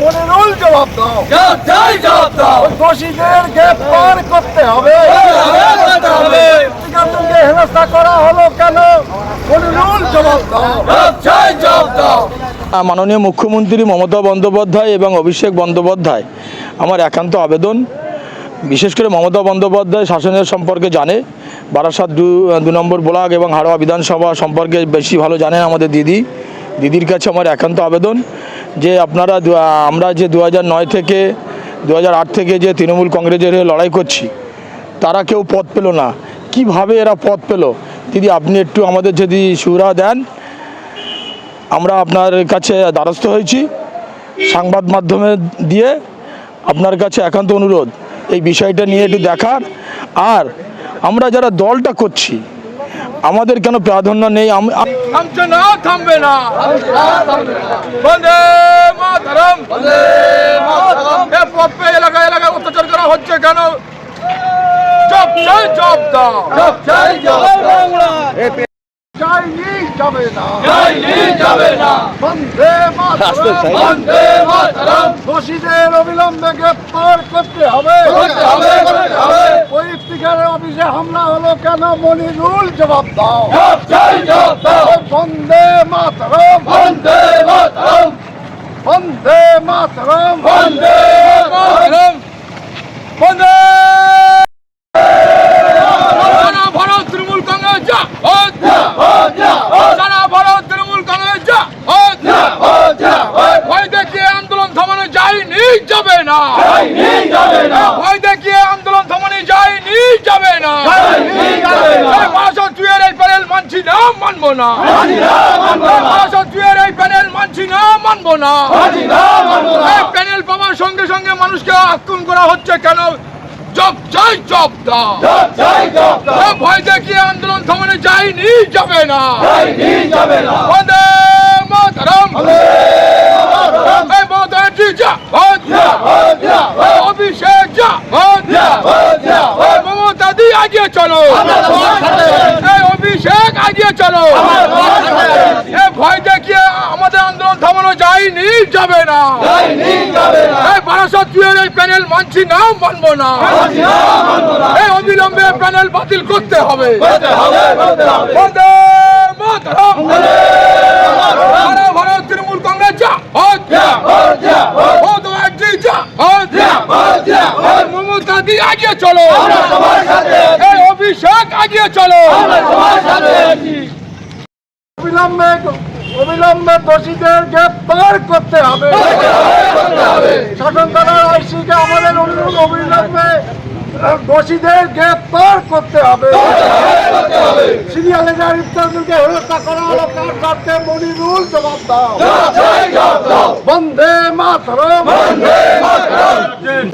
মনিরুল জবাব দাও। চাই জবাব দাও। দোষীদের গ্রেফতার করতে হবে। করতে হেনস্থা করা হলো কেন? মনিরুল জবাব দাও। চাই জবাব দাও। মাননীয় মুখ্যমন্ত্রী মমতা বন্দ্যোপাধ্যায় এবং অভিষেক বন্দ্যোপাধ্যায় আমার একান্ত আবেদন। বিশেষ করে মমতা বন্দ্যোপাধ্যায় শাসনের সম্পর্কে জানে। বারাসাত দু দু নম্বর ব্লক এবং হাড়োয়া বিধানসভা সম্পর্কে বেশি ভালো জানেন আমাদের দিদি। দিদির কাছে আমার একান্ত আবেদন। যে আপনারা আমরা যে দু নয় থেকে দু থেকে যে তৃণমূল কংগ্রেসের লড়াই করছি, তারা কেউ পথ পেল না। কীভাবে এরা পথ পেল? দিদি, আপনি একটু আমাদের যদি সুরা দেন, আমরা আপনার কাছে দ্বারস্থ হয়েছি সংবাদ মাধ্যমে দিয়ে। আপনার কাছে একান্ত অনুরোধ, এই বিষয়টা নিয়ে একটু দেখার। আর আমরা যারা দলটা করছি, আমাদের কেন প্রাধান্য নেই? আম- থামছে না থামবে না বন্দে মাতারাম এলাকায় এলাকা এলাকায় অত্যাচার করা হচ্ছে কেন জব চাই জব দাও জব চাই জব যায়নি যাবে না যাবে না বন্দে মাতরম বন্দে মাতরম দোষীদের অবিলম্বে গ্রেফতার করতে হবে করতে হবে করতে হবে ওই অফিসে হামলা হলো কেন মনিরুল জবাব দাও জব চাই জব দাও বন্দে মাতরম বন্দে মাতরম বন্দে মাতরম বন্দে মাতরম বন্দে ভারত তৃণমূল কংগ্রেস যা সারা ভারত তৃণমূল কংগ্রেস যা ভয় দেখিয়ে আন্দোলন থামানো যায়নি যাবে না ভয় দেখিয়ে আন্দোলন থামানো যায়নি যাবে না এই বারোশো দুইয়ের এই প্যানেল মানছি না মানবো না। এই প্যানেল মানছি না মানবো না। প্যানেল পাওয়ার সঙ্গে সঙ্গে মানুষকে আক্রমণ করা হচ্ছে কেন? জব চাই জব দাও। ভয় দেখিয়ে আন্দোলন থামানো যায়নি যাবে না। মাতরম। অভিষেক যা এই মমতা দি আগিয়ে চলো। এই অভিষেক আগিয়ে চলো। ভয় দেখিয়ে আমাদের আন্দোলন থামানো যায়নি যাবে না। এই বারাসত দুয়ের এই প্যানেল মানছি না মানবো না। এই অবিলম্বে প্যানেল বাতিল করতে হবে। ভারত তৃণমূল কংগ্রেস যা মমতা দি আগিয়ে চলো। অভিষেক আগিয়ে চলো। অবিলম্বে অবিলম্বে দোষীদের গ্রেফতার করতে হবে। শাসন থানার আইসিকে আমাদের অনুরোধ অবিলম্বে দোষীদের করতে হবে। ইফতারকে হেরস্তা করা হলো। মনিরুল জবাব মাতরম।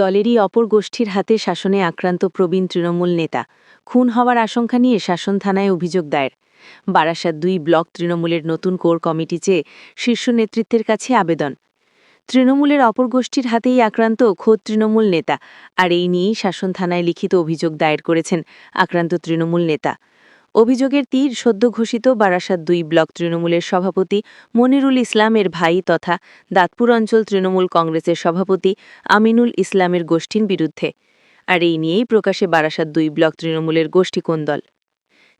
দলেরই অপর গোষ্ঠীর হাতে শাসনে আক্রান্ত প্রবীণ তৃণমূল নেতা। খুন হওয়ার আশঙ্কা নিয়ে শাসন থানায় অভিযোগ দায়ের। বারাসাত দুই ব্লক তৃণমূলের নতুন কোর কমিটি চেয়ে শীর্ষ নেতৃত্বের কাছে আবেদন। তৃণমূলের অপর গোষ্ঠীর হাতেই আক্রান্ত খোদ তৃণমূল নেতা। আর এই নিয়েই শাসন থানায় লিখিত অভিযোগ দায়ের করেছেন আক্রান্ত তৃণমূল নেতা। অভিযোগের তীর সদ্য ঘোষিত বারাসাত দুই ব্লক তৃণমূলের সভাপতি মনিরুল ইসলামের ভাই তথা দাঁতপুর অঞ্চল তৃণমূল কংগ্রেসের সভাপতি আমিনুল ইসলামের গোষ্ঠীর বিরুদ্ধে। আর এই নিয়েই প্রকাশে বারাসাত দুই ব্লক তৃণমূলের গোষ্ঠী কোন দল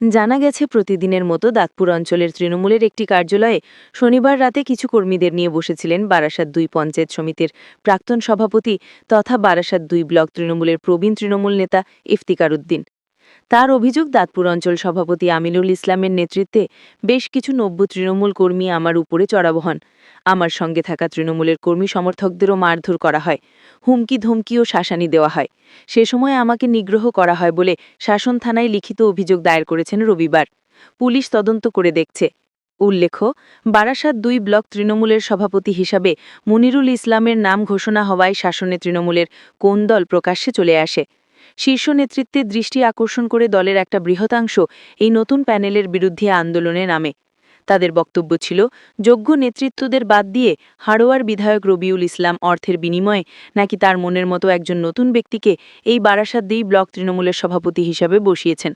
জানা গেছে, প্রতিদিনের মতো দাঁতপুর অঞ্চলের তৃণমূলের একটি কার্যালয়ে শনিবার রাতে কিছু কর্মীদের নিয়ে বসেছিলেন বারাসাত দুই পঞ্চায়েত সমিতির প্রাক্তন সভাপতি তথা বারাসাত দুই ব্লক তৃণমূলের প্রবীণ তৃণমূল নেতা ইফতিকার উদ্দিন। তার অভিযোগ, দাঁতপুর অঞ্চল সভাপতি আমিনুল ইসলামের নেতৃত্বে বেশ কিছু নব্য তৃণমূল কর্মী আমার উপরে চড়াও হন আমার সঙ্গে থাকা তৃণমূলের কর্মী সমর্থকদেরও মারধর করা হয়, হুমকি, ধমকি ও শাসানি দেওয়া হয়। সে সময় আমাকে নিগ্রহ করা হয় বলে শাসন থানায় লিখিত অভিযোগ দায়ের করেছেন রবিবার। পুলিশ তদন্ত করে দেখছে। উল্লেখ্য, বারাসাত দুই ব্লক তৃণমূলের সভাপতি হিসাবে মনিরুল ইসলামের নাম ঘোষণা হওয়ায় শাসনে তৃণমূলের কোন দল প্রকাশ্যে চলে আসে। শীর্ষ নেতৃত্বের দৃষ্টি আকর্ষণ করে দলের একটা বৃহতাংশ এই নতুন প্যানেলের বিরুদ্ধে আন্দোলনে নামে। তাদের বক্তব্য ছিল, যোগ্য নেতৃত্বদের বাদ দিয়ে হাড়োয়ার বিধায়ক রবিউল ইসলাম অর্থের বিনিময়ে নাকি তার মনের মতো একজন নতুন ব্যক্তিকে এই বারাসাত দিই ব্লক তৃণমূলের সভাপতি হিসাবে বসিয়েছেন।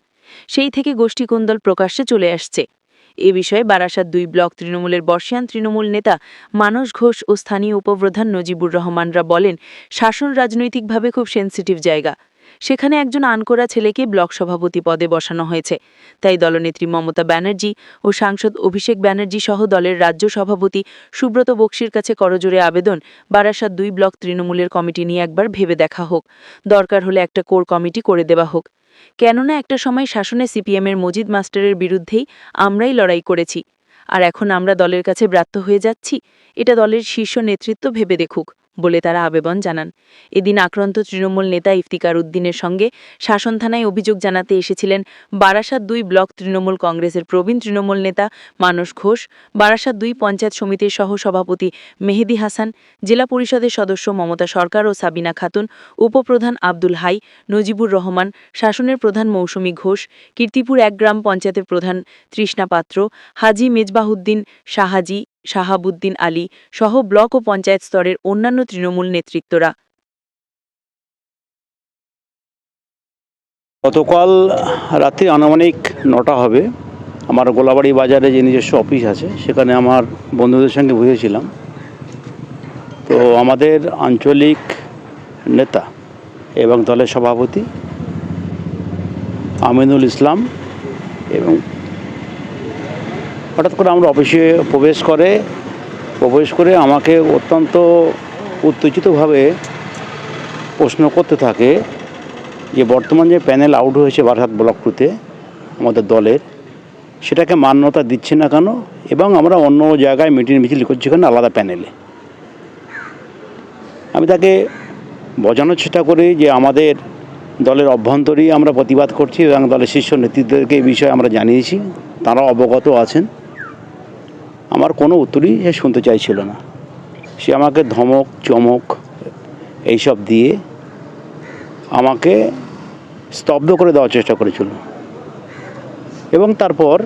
সেই থেকে গোষ্ঠী কোন্দল প্রকাশ্যে চলে আসছে? এ বিষয়ে বারাসাত দুই ব্লক তৃণমূলের বর্ষিয়ান তৃণমূল নেতা মানস ঘোষ ও স্থানীয় উপপ্রধান নজিবুর রহমানরা বলেন, শাসন রাজনৈতিকভাবে খুব সেন্সিটিভ জায়গা। সেখানে একজন আনকোরা ছেলেকে ব্লক সভাপতি পদে বসানো হয়েছে। তাই দলনেত্রী মমতা ব্যানার্জি ও সাংসদ অভিষেক ব্যানার্জি সহ দলের রাজ্য সভাপতি সুব্রত বক্সির কাছে করজোরে আবেদন। বারাসাত দুই ব্লক তৃণমূলের কমিটি নিয়ে একবার ভেবে দেখা হোক। দরকার হলে একটা কোর কমিটি করে দেওয়া হোক। কেননা একটা সময় শাসনে সিপিএমের মজিদ মাস্টারের বিরুদ্ধেই আমরাই লড়াই করেছি। আর এখন আমরা দলের কাছে ব্রাত্য হয়ে যাচ্ছি। এটা দলের শীর্ষ নেতৃত্ব ভেবে দেখুক। বলে তারা আবেদন জানান। এদিন আক্রান্ত তৃণমূল নেতা ইফতিকার উদ্দিনের সঙ্গে শাসন থানায় অভিযোগ জানাতে এসেছিলেন বারাসাত দুই ব্লক তৃণমূল কংগ্রেসের প্রবীণ তৃণমূল নেতা মানস ঘোষ, বারাসাত দুই পঞ্চায়েত সমিতির সহ সভাপতি মেহেদি হাসান, জেলা পরিষদের সদস্য মমতা সরকার ও সাবিনা খাতুন, উপপ্রধান আব্দুল হাই, নজিবুর রহমান, শাসনের প্রধান মৌসুমী ঘোষ, কীর্তিপুর এক গ্রাম পঞ্চায়েতের প্রধান তৃষ্ণা পাত্র, হাজি মেজবাহুদ্দিন শাহাজি শাহাবুদ্দিন আলী সহ ব্লক ও পঞ্চায়েত স্তরের অন্যান্য তৃণমূল নেতৃত্বরা। গতকাল রাত্রি আনুমানিক নটা হবে। আমার গোলাবাড়ি বাজারে যে নিজস্ব অফিস আছে, সেখানে আমার বন্ধুদের সঙ্গে বুঝেছিলাম তো আমাদের আঞ্চলিক নেতা এবং দলের সভাপতি আমিনুল ইসলাম এবং হঠাৎ করে আমরা অফিসে প্রবেশ করে প্রবেশ করে আমাকে অত্যন্ত উত্তেজিতভাবে প্রশ্ন করতে থাকে যে বর্তমান যে প্যানেল আউট হয়েছে বারাসাত ব্লক টুতে আমাদের দলের, সেটাকে মান্যতা দিচ্ছে না কেন? এবং আমরা অন্য জায়গায় মিটিং মিছিল করছি কেন? আলাদা প্যানেলে। আমি তাকে বোঝানোর চেষ্টা করি যে আমাদের দলের অভ্যন্তরেই আমরা প্রতিবাদ করছি এবং দলের শীর্ষ নেতৃত্বদেরকে এই বিষয়ে আমরা জানিয়েছি। তারাও অবগত আছেন। আমার কোনো উত্তরই সে শুনতে চাইছিল না। সে আমাকে ধমক, চমক এইসব দিয়ে আমাকে স্তব্ধ করে দেওয়ার চেষ্টা করেছিল। এবং তারপর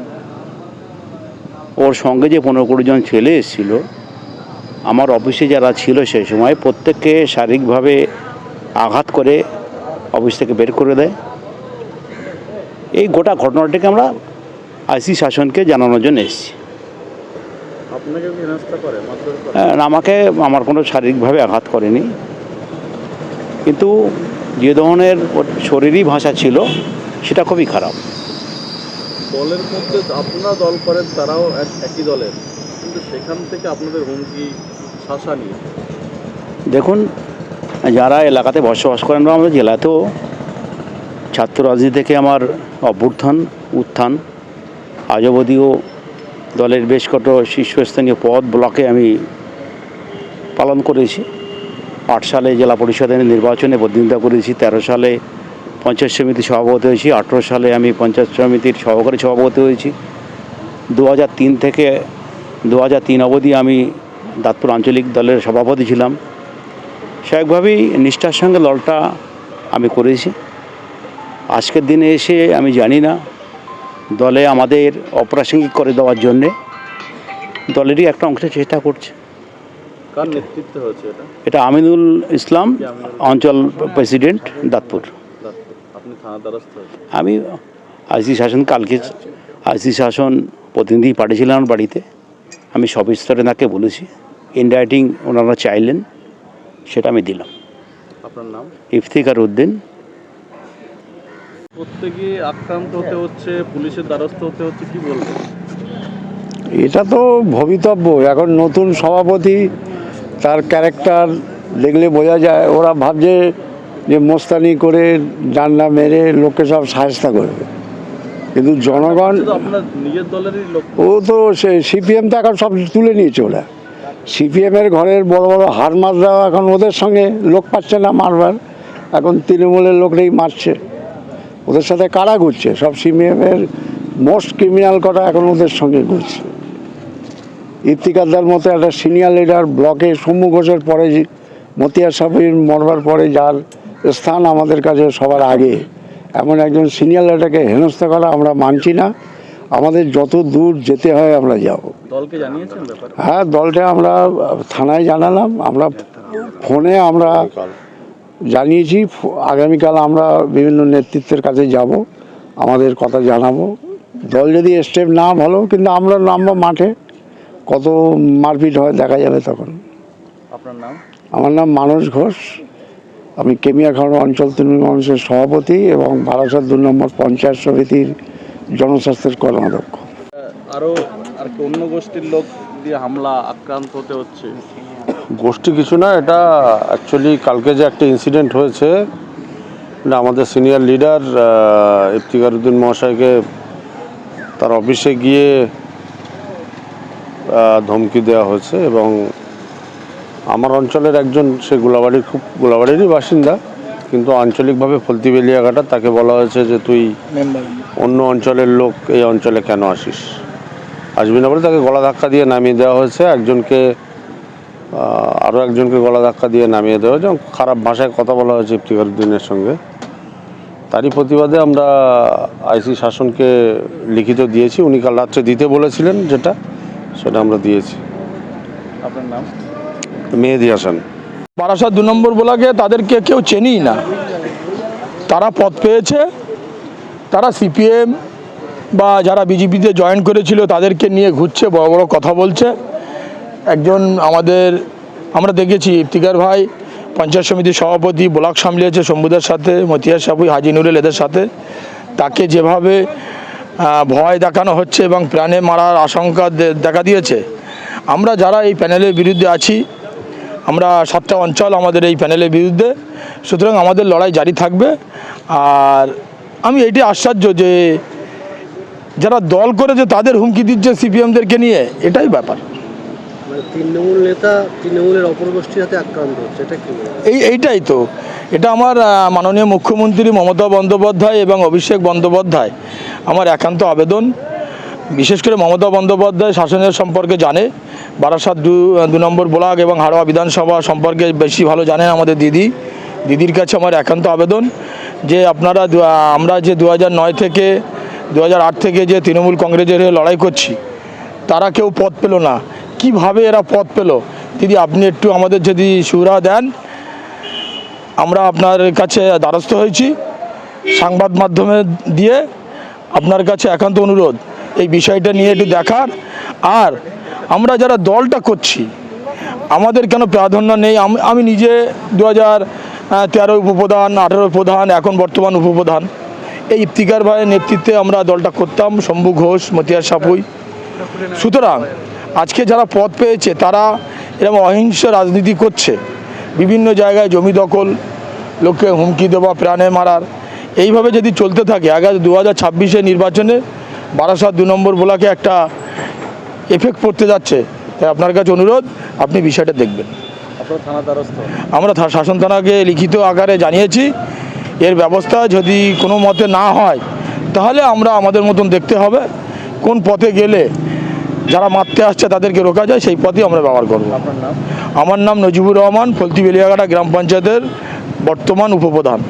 ওর সঙ্গে যে পনেরো কুড়ি জন ছেলে এসেছিল, আমার অফিসে যারা ছিল সেই সময় প্রত্যেককে শারীরিকভাবে আঘাত করে অফিস থেকে বের করে দেয়। এই গোটা ঘটনাটিকে আমরা আইসি শাসনকে জানানোর জন্য এসেছি। আমাকে আমার কোনো শারীরিকভাবে আঘাত করেনি। কিন্তু যে ধরনের ওর শরীরই ভাষা ছিল সেটা খুবই খারাপ। দলের মধ্যে আপনারা দল করেন তারাও এক- একই দলের। কিন্তু সেখান থেকে আপনাদের হুমকি শাসানি দেখুন যারা এলাকাতে বসবাস করেন বা আমাদের জেলাতেও ছাত্র রাজনীতি থেকে আমার অভ্যুত্থান উত্থান আজ অবধিও দলের বেশ কত শীর্ষস্থানীয় পদ ব্লকে আমি পালন করেছি। আট সালে জেলা পরিষদের নির্বাচনে প্রতিনিধিত্ব করেছি, তেরো সালে পঞ্চায়েত সমিতি সভাপতি হয়েছি, আঠেরো সালে আমি পঞ্চায়েত সমিতির সহকারী সভাপতি হয়েছি। দু তিন থেকে দু হাজার তিন অবধি আমি দাঁতপুর আঞ্চলিক দলের সভাপতি ছিলাম। স্বাভাবিকভাবেই নিষ্ঠার সঙ্গে দলটা আমি করেছি। আজকের দিনে এসে আমি জানি না দলে আমাদের অপ্রাসঙ্গিক করে দেওয়ার জন্যে দলেরই একটা অংশ চেষ্টা করছে। এটা? আমিনুল ইসলাম অঞ্চল প্রেসিডেন্ট দাঁতপুর। আমি আইসি শাসন কালকে আইসি শাসন প্রতিনিধি পাঠিয়েছিলাম আমার বাড়িতে। আমি সবিস্তরে তাকে বলেছি ইনরাইটিং ওনারা চাইলেন সেটা আমি দিলাম। আপনার নাম? ইফতিকার উদ্দিন প্রত্যেকে আক্রান্ত হতে হচ্ছে পুলিশের দ্বারস্থ হতে হচ্ছে কি বলবেন? এটা তো ভবিতব্য। এখন নতুন সভাপতি তার ক্যারেক্টার দেখলে বোঝা যায় ওরা ভাবছে যে মোস্তানি করে ডান্ডা মেরে লোককে সব সাহায্য করবে। কিন্তু জনগণ ও তো সে সিপিএম তো এখন সব তুলে নিয়েছে ওরা। সিপিএমের ঘরের বড় বড় হার মাররাও এখন ওদের সঙ্গে লোক পাচ্ছে না মারবার। এখন তৃণমূলের লোকরাই মারছে। ওদের সাথে কারা ঘুরছে? সব সিপিএমের মোস্ট ক্রিমিনাল করা এখন ওদের সঙ্গে ঘুরছে। ইফতিকারদার মতো একটা সিনিয়র লিডার ব্লকে সৌম্য ঘোষের পরে মতিয়া সাবির মরবার পরে যার স্থান আমাদের কাছে সবার আগে। এমন একজন সিনিয়র লিডারকে হেনস্থা করা আমরা মানছি না। আমাদের যত দূর যেতে হয় আমরা যাব। দলকে জানিয়েছেন হ্যাঁ দলটা আমরা থানায় জানালাম। আমরা ফোনে আমরা জানিয়েছি আগামীকাল আমরা বিভিন্ন নেতৃত্বের কাছে যাব আমাদের কথা জানাব। দল যদি স্টেপ না ভালো কিন্তু আমরা নামবো মাঠে কত মারপিট হয় দেখা যাবে তখন। আপনার নাম? আমার নাম মানস ঘোষ। আমি কেমিয়াখাড়া অঞ্চল তৃণমূল কংগ্রেসের সভাপতি এবং বারাসাত দু নম্বর পঞ্চায়েত সমিতির জনস্বাস্থ্যের কর্মাধ্যক্ষ। আরও আর কি অন্য গোষ্ঠীর লোক দিয়ে হামলা আক্রান্ত হতে হচ্ছে। গোষ্ঠী কিছু না এটা অ্যাকচুয়ালি কালকে যে একটা ইনসিডেন্ট হয়েছে এটা আমাদের সিনিয়র লিডার ইফতিকার উদ্দিন মহাশয়কে তার অফিসে গিয়ে ধমকি দেওয়া হয়েছে এবং আমার অঞ্চলের একজন সে গোলাবাড়ির খুব গোলাবাড়িরই বাসিন্দা কিন্তু আঞ্চলিকভাবে ফলতি বেলিয়াঘাটা তাকে বলা হয়েছে যে তুই অন্য অঞ্চলের লোক এই অঞ্চলে কেন আসিস? আসবি না বলে তাকে গলা ধাক্কা দিয়ে নামিয়ে দেওয়া হয়েছে। একজনকে আরও একজনকে গলা ধাক্কা দিয়ে নামিয়ে দেওয়া হয়েছে। এবং খারাপ ভাষায় কথা বলা হয়েছে ইফতিকার উদ্দিনের সঙ্গে। তারই প্রতিবাদে আমরা আইসি শাসনকে লিখিত দিয়েছি। উনি কাল রাত্রে দিতে বলেছিলেন যেটা সেটা আমরা দিয়েছি। আপনার নাম? মেহেদি হাসান। বারাসাত দু নম্বর ব্লকে তাদেরকে কেউ চেনেই না। তারা পদ পেয়েছে। তারা সিপিএম বা যারা বিজেপিতে জয়েন করেছিল তাদেরকে নিয়ে ঘুরছে বড় বড় কথা বলছে। একজন আমাদের, আমরা দেখেছি ইফতিকার ভাই, পঞ্চায়েত সমিতির সভাপতি ব্লক সামলিয়েছে শম্ভুদের সাথে, মতিয়ার সাপুই হাজি নুরুল এদের সাথে। তাকে যেভাবে ভয় দেখানো হচ্ছে এবং প্রাণে মারার আশঙ্কা দেখা দিয়েছে। আমরা যারা এই প্যানেলের বিরুদ্ধে আছি, আমরা সাতটা অঞ্চল আমাদের এই প্যানেলের বিরুদ্ধে, সুতরাং আমাদের লড়াই জারি থাকবে। আর আমি এটি আশ্চর্য যে, যারা দল করেছে তাদের হুমকি দিচ্ছে সিপিএমদেরকে নিয়ে, এটাই ব্যাপার। কি এই, এইটাই তো। এটা আমার মাননীয় মুখ্যমন্ত্রী মমতা বন্দ্যোপাধ্যায় এবং অভিষেক বন্দ্যোপাধ্যায় আমার একান্ত আবেদন। বিশেষ করে মমতা বন্দ্যোপাধ্যায় শাসনের সম্পর্কে জানে। বারাসাত দু নম্বর ব্লক এবং হাড়োয়া বিধানসভা সম্পর্কে বেশি ভালো জানেন আমাদের দিদি। দিদির কাছে আমার একান্ত আবেদন যে আপনারা আমরা যে দু থেকে দু থেকে যে তৃণমূল কংগ্রেসের লড়াই করছি, তারা কেউ পথ পেল না। কীভাবে এরা পথ পেল? দিদি, আপনি একটু আমাদের যদি সুরা দেন, আমরা আপনার কাছে দ্বারস্থ হয়েছি। সংবাদ মাধ্যমে দিয়ে আপনার কাছে একান্ত অনুরোধ, এই বিষয়টা নিয়ে একটু দেখার। আর আমরা যারা দলটা করছি, আমাদের কেন প্রাধান্য নেই? আমি নিজে দু হাজার তেরো উপপ্রধান, আঠেরো প্রধান, এখন বর্তমান উপপ্রধান। এই ইফতিকার ভাইয়ের নেতৃত্বে আমরা দলটা করতাম, শম্ভু ঘোষ, মতিয়ার সাপুই। সুতরাং আজকে যারা পদ পেয়েছে তারা এরকম অহিংস রাজনীতি করছে। বিভিন্ন জায়গায় জমি দখল লোককে হুমকি দেওয়া প্রাণে মারার। এইভাবে যদি চলতে থাকে আগামী দু হাজার ছাব্বিশে নির্বাচনে বারাসাত দু নম্বর ব্লকে একটা এফেক্ট পড়তে যাচ্ছে। তাই আপনার কাছে অনুরোধ আপনি বিষয়টা দেখবেন। আমরা শাসন থানাকে লিখিত আকারে জানিয়েছি। এর ব্যবস্থা যদি কোনো মতে না হয় তাহলে আমরা আমাদের মতন দেখতে হবে। কোন পথে গেলে যারা মারতে আসছে তাদেরকে রোকা যায় সেই পথেই আমরা ব্যবহার করব। আমার নাম নজিবুর রহমান ফলতি বেলিয়াঘাটা গ্রাম পঞ্চায়েতের বর্তমান উপপ্রধান।